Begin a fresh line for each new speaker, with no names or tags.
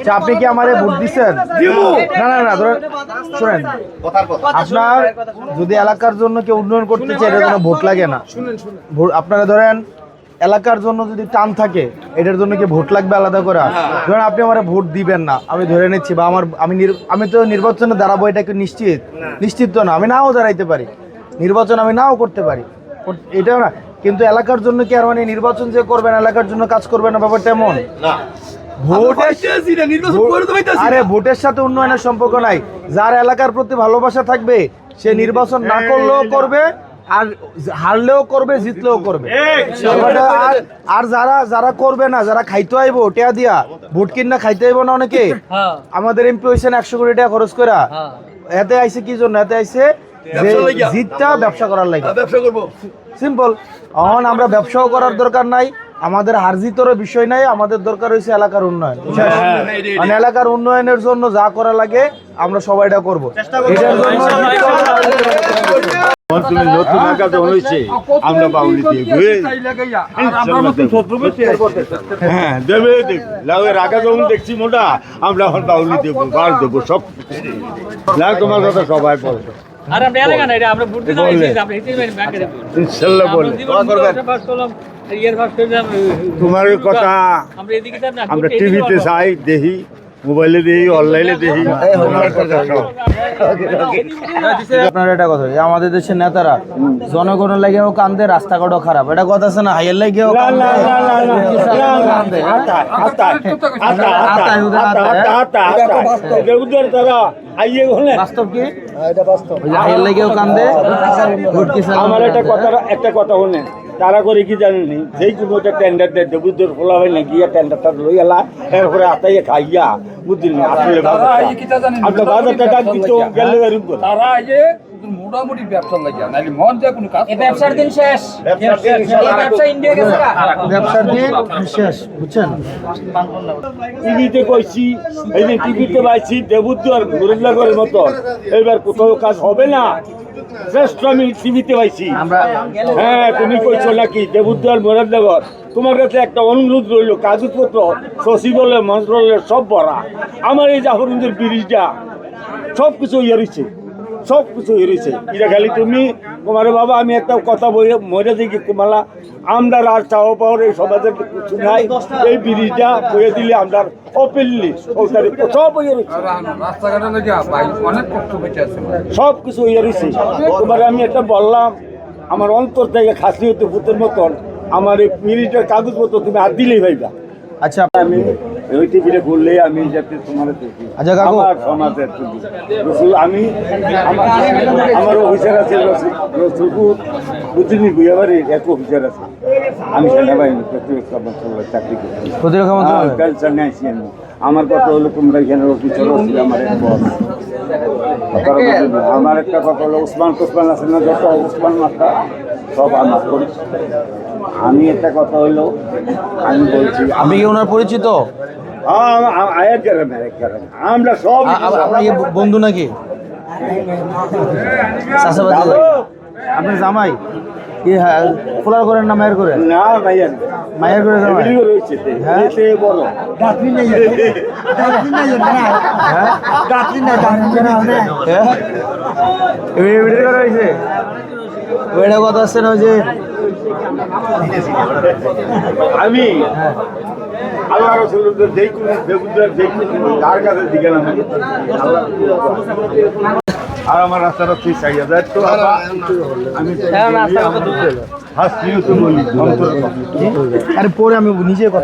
আচ্ছা, আপনি কি আমারে ভোট দিচ্ছেন না না না ধরেন শুনেন। আপনার যদি এলাকার জন্য কেউ উন্নয়ন করতে চায় এটার জন্য ভোট লাগে না। ভোট- আপনারা ধরেন এলাকার জন্য যদি টান থাকে এটার জন্য কি ভোট লাগবে আলাদা করা? ধরেন আপনি আমার ভোট দিবেন না। আমি ধরে নিচ্ছি বা আমার আমি আমি তো নির্বাচনে দাঁড়াবো এটা কি নিশ্চিত? নিশ্চিত তো না আমি নাও দাঁড়াইতে পারি। নির্বাচন আমি নাও করতে পারি। এটাও না। কিন্তু এলাকার জন্য কি আর মানে নির্বাচন যে করবেন এলাকার জন্য কাজ করবেন না ব্যাপারটা এমন? আরে ভোটের সাথে উন্নয়নের সম্পর্ক নাই। যার এলাকার প্রতি ভালোবাসা থাকবে সে নির্বাচন না করলেও করবে আর হারলেও করবে জিতলেও করবে। আর- আর যারা যারা করবে না যারা খাইতে আইবো টেয়া দিয়া ভোট কিনা খাইতে আইবো না অনেকে
হ্যাঁ।
আমাদের এমপি হয়েছেন একশো কোটি টাকা খরচ করা
হ্যাঁ।
এতে আইছে কি জন্য? এতে আইছে জিতটা ব্যবসা করার লাগে
ব্যবসা করব।
সিম্পল। এখন আমরা ব্যবসাও করার দরকার নাই আমাদের হারজিতরও বিষয় নাই আমাদের দরকার হয়েছে এলাকার উন্নয়ন। মানে এলাকার উন্নয়নের জন্য যা করা লাগে আমরা সবাইটা করব। এটার জন্য
তুমি নতুন হয়েছে আমরা বাউলি দিয়ে ঘুরে হ্যাঁ দেবে লাউয়ের আকাশ যখন দেখছি মোটা আমরা এখন বাউলি দেবো বার দেবো সব না তোমার কথা সবাই বলবে
আর আমরা এলাকা না এটা আমরা
ইনশাল্লাহ তোমার কথা
আমরা
টিভিতে চাই দেখি মোবাইলে দেখি অনলাইনে দেখি
আপনার এটা কথা আমাদের দেশের নেতারা জনগণের লাগেও কান্দে রাস্তাঘাটও খারাপ এটা কথা আছে না হাইয়ের লাগেও কান্দে বাস্তব কি হাইয়ের লাগেও
আমার একটা কথা একটা কথা তারা করে কি জানেনি যেই কোনো একটা টেন্ডার দেয় দেবুদের ফোলা হয় না গিয়া টেন্ডারটা লই এলা এরপরে আতাইয়ে খাইয়া বুঝলি না আসলে আপনার বাজারটা। ডাক দিত গেলে এরকম
তারা এই যে মোটামুটি ব্যবসা লাগিয়া নাইলে মন যে কোনো কাজ
ব্যবসার দিন শেষ। ব্যবসা ইন্ডিয়া গেছে
ব্যবসার দিন শেষ বুঝছেন?
টিভিতে কইছি এই যে টিভিতে পাইছি দেবুদ্দার মুরুল্লাগরের মতো। এবার কোথাও কাজ হবে না। শ্রেষ্ঠ আমি টিভিতে পাইছি। হ্যাঁ তুমি কইছো নাকি? দেবুদ্দার মুরুল্লাগর তোমার কাছে একটা অনুরোধ রইল কাগজপত্র সচিবালয় মন্ত্রণালয়ের সব ভরা। আমার এই জাফরুদ্দের ব্রিজটা সব কিছু ইয়ে রয়েছে সব কিছু ইয়ে রয়েছে। এটা খালি তুমি তোমার বাবা আমি একটা কথা বলে মরে দেখি কুমালা আমরা আর চাওয়া পাওয়ার এই সমাজের কিছু নাই। এই ব্রিজটা বয়ে দিলে আমরা ওপেনলি সব ইয়ে রয়েছে
রাস্তাঘাটে লাগিয়া ভাই অনেক কষ্ট পেতে আছে
সব কিছু ইয়ে রয়েছে। তোমার আমি একটা বললাম আমার অন্তর থেকে খাসি হতে ভূতের মতন আমার এই ব্রিজটার কাগজপত্র তুমি হাত দিলেই ভাইবা
আচ্ছা
আমি ওই টিভিটা করলে আমি যাতে তোমার দেখি
আচ্ছা।
আমার সমাজের তুমি। রসুল আমি আমার আমার অফিসার আছে রসুল রসুলপুর বুঝিনি বিয়াবাড়ি এক অফিসার আছে আমি সেনাবাহিনী প্রতিরক্ষা মন্ত্রণালয়ে চাকরি করি
প্রতিরক্ষা মন্ত্রণালয়
পেনশন আইসি আমি আমার কথা হলো তোমরা এখানে অফিসার ছিল আমার এক বস। আমার একটা কথা হলো উসমান তুসমান আছে না যত উসমান মাত্রা সব আমার। আমি একটা কথা হইল আমি বলছি
আপনি কি ওনার পরিচিত।
আমরা সব
আপনার বন্ধু নাকি? আপনার জামাই? কি হ্যাঁ, করেন না মায়ের করে
না ভাইয়া
মায়ের করে জামাই। হ্যাঁ?
এতে বলো
হ্যাঁ? এমনি ভিডিও করা হয়েছে। ওইটা কথা আসছে না ওই যে
আমি আল্লাহ রসুলের যেই কোনো কোনো যার কাছে দিকে না আর আমার রাস্তাটা তুই চাইয়া দেয় তো আমি তো
হ্যাঁ,
বলি
আরে পরে আমি নিজে কথা